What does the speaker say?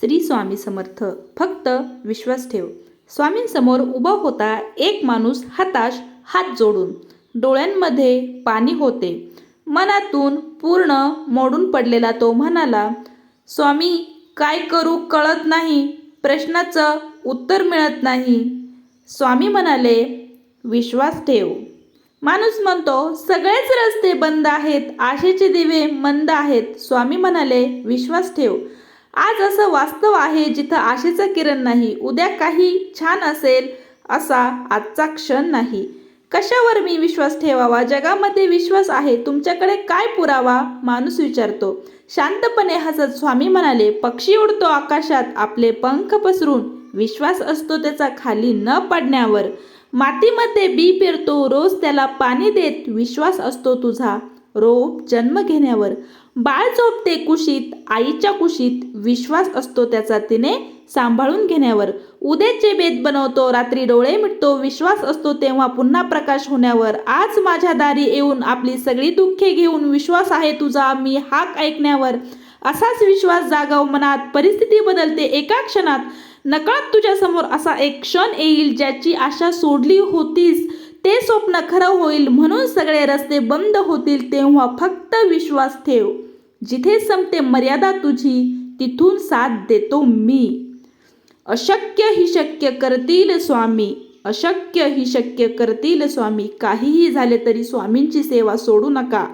श्री स्वामी समर्थ. फक्त विश्वास ठेव. स्वामींसमोर उभा होता एक माणूस हताश हात जोडून. डोळ्यांमध्ये पाणी होते. मनातून पूर्ण मोडून पडलेला तो म्हणाला स्वामी काय करू कळत नाही. प्रश्नाचं उत्तर मिळत नाही. स्वामी म्हणाले विश्वास ठेव. माणूस म्हणतो सगळेच रस्ते बंद आहेत. आशेचे दिवे मंद आहेत. स्वामी म्हणाले विश्वास ठेव. आज असं वास्तव आहे जिथं आशेचं किरण नाही उद्या काही छान असेल असा आजचा क्षण नाही. कशावर मी विश्वास ठेवावा? जगामध्ये विश्वास आहे तुमच्याकडे काय पुरावा? माणूस विचारतो. शांतपणे हसत स्वामी म्हणाले पक्षी उडतो आकाशात आपले पंख पसरून. विश्वास असतो त्याचा खाली न पडण्यावर. मातीमध्ये बी पेरतो रोज त्याला पाणी देत. विश्वास असतो तुझा. रोप जन्म घेण्यावर बाळ झोपते कुशीत आईच्या कुशीत विश्वास असतो त्याचा तिने सांभाळून घेण्यावर. उद्याचे बेत बनवतो रात्री डोळे मिटतो विश्वास असतो तेव्हा पुन्हा प्रकाश होण्यावर. आज माझ्या दारी येऊन आपली सगळी दुःखे घेऊन विश्वास आहे तुझा मी हाक ऐकण्यावर. असाच विश्वास जागाव मनात परिस्थिती बदलते एका क्षणात. नकळत तुझ्यासमोर असा एक क्षण येईल ज्याची आशा सोडली होतीस. ते स्वप्न खरं होईल म्हणून सगळे रस्ते बंद होतील तेव्हा फक्त विश्वास ठेव. जिथे संपते मर्यादा तुझी तिथून साथ देतो मी. अशक्य ही शक्य करतील स्वामी. अशक्य ही शक्य करतील स्वामी. काहीही झाले तरी स्वामींची सेवा सोडू नका.